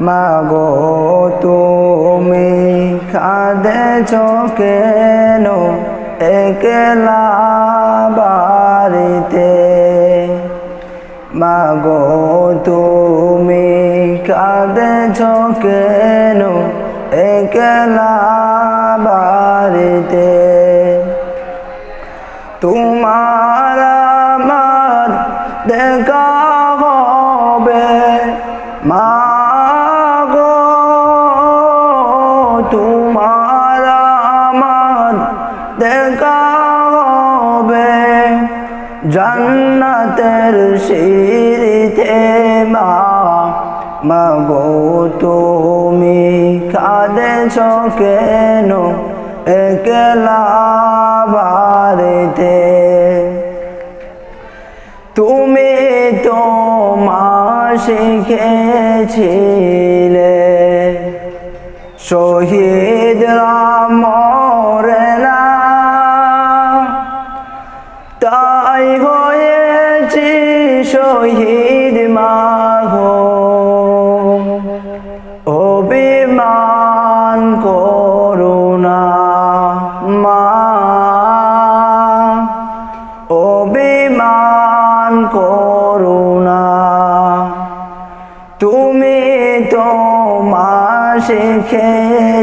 মাগো, তুমি কাঁদেছ কেন একলা বাড়িতে। মাগো, তুমি কাঁদেছ কেন একলা বাড়িতে। তোমার আমার দেখা তুমি কাঁদেছ কেন একলা বাড়িতে তুমি তো মা শিখেছিলে শহীদ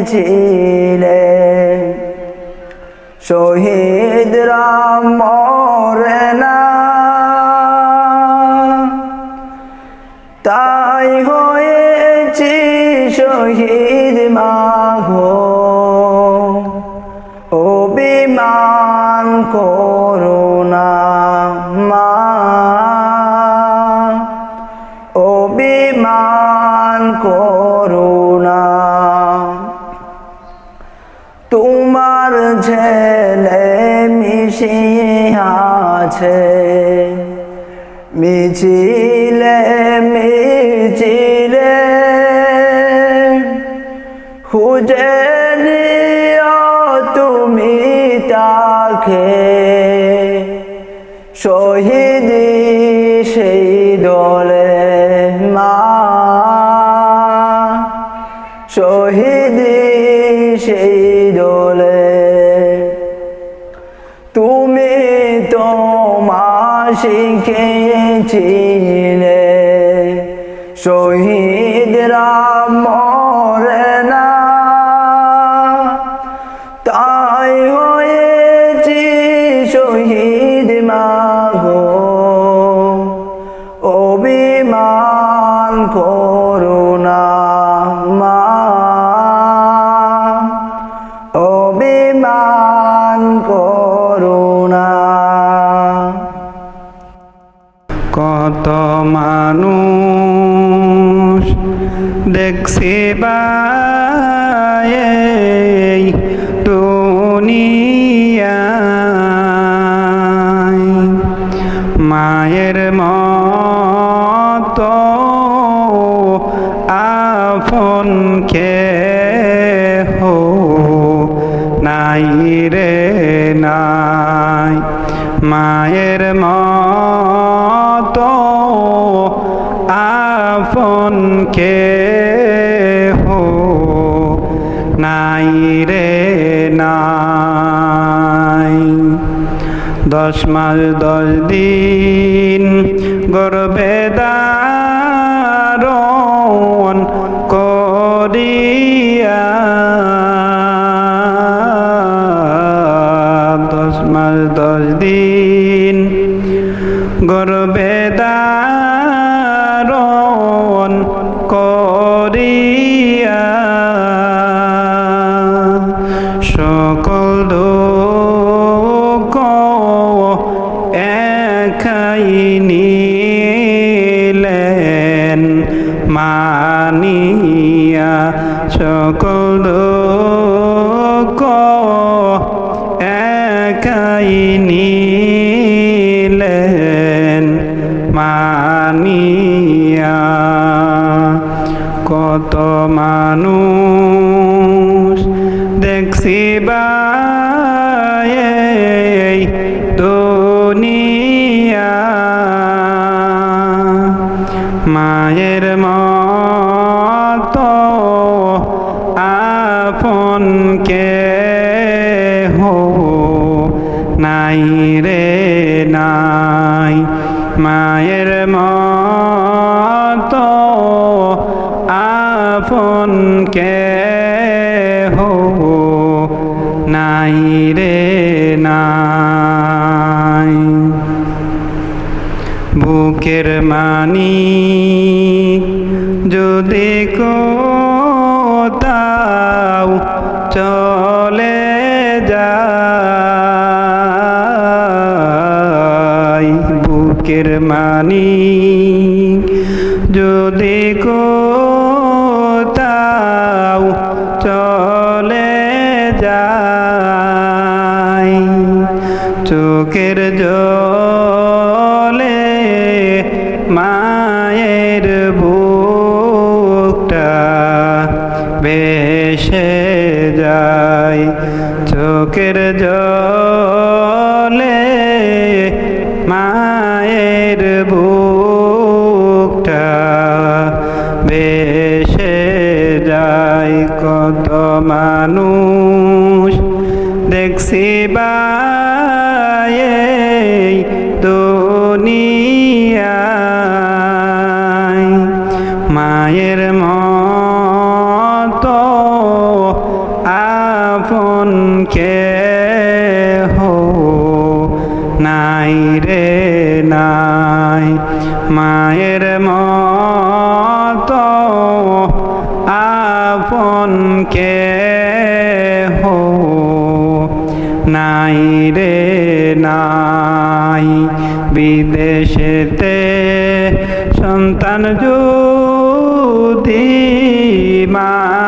শিখেছিলে শহীদ রাম না। তাই হয়েছি শহীদ মাঘো ছেলে মিশিয়ে আছে। মিছিলে মিছিলে। খুঁজে শিখেছিলে শহীদ রাম না। তাই হয়েছি শহীদ। মায়ের মতো আপন কে হো নাই রে নাই। মায়ের মতো দশ মাস দশ দিন গর্বে দারণ করিয়া। দশ মাস দশ দিন গর্বে মানিয়া সকল একাই নিলেন মানিয়া। কত মানুষ দেখছি বাই দুনিয়া। মায়ের মত মানি যদি কোথাও চলে যাই বুকের মানি যদি কোথাও কে হো নাই রে নাই। মায়ের মতো আপন কে হো নাই রে নাই। বিদেশেতে সন্তান যদি মারা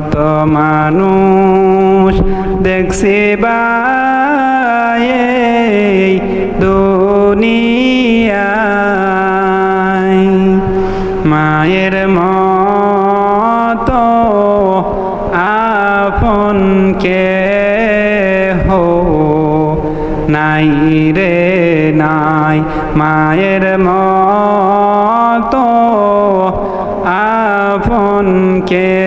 কত মানুষ দেখছি বায়ে দুনিয়ায়। মায়ের মতো আপন কে হো নাই রে নাই। মায়ের মতো আপন কে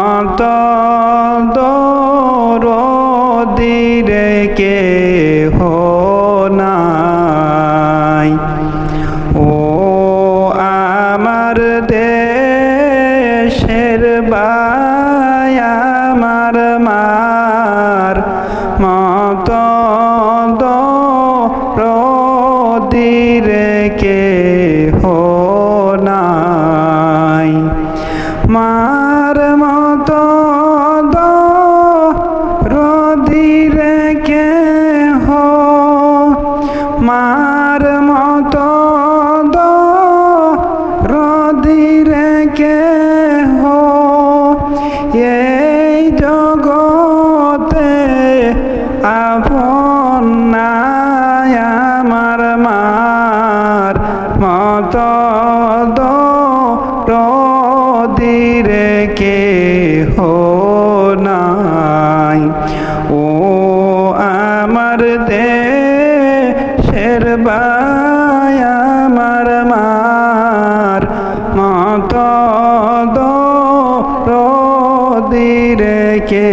মত আপন নাই আমার মার মত দরদিরে কে হো নাই। ও আমার দেশের বাই আমার মার মত দরদিরে কে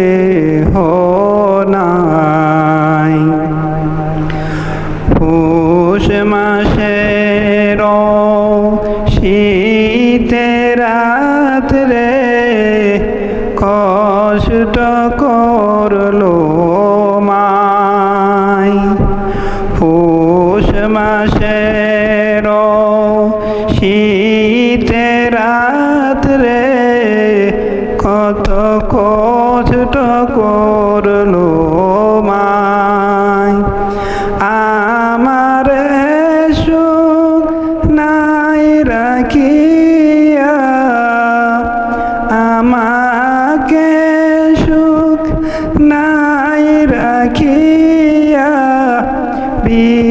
হো নাই। শীতে রাত্রে কত কষ্ট করল মায় আমার সুখ নাই রাখিয়া, আমাকে সুখ নাই রাখিয়া বিদাতে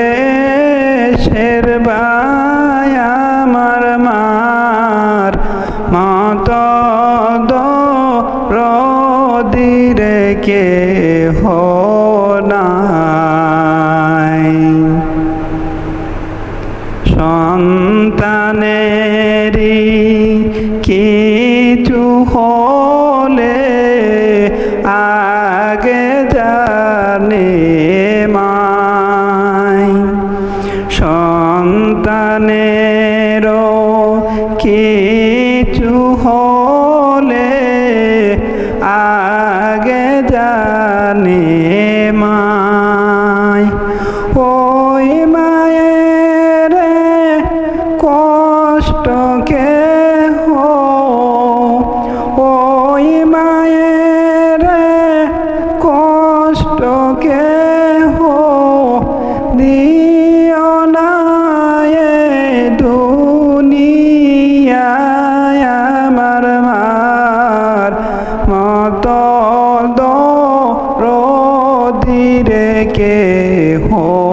দেশের ভাই আমার মার মত দিরে কে হো নাই। সন্তানেরই কিছু হলে আগে কষ্ট কে হো ওই মায়ের কষ্ট হো দিও না এ দুনিয়ায় আমার মার মত দিরে কে হো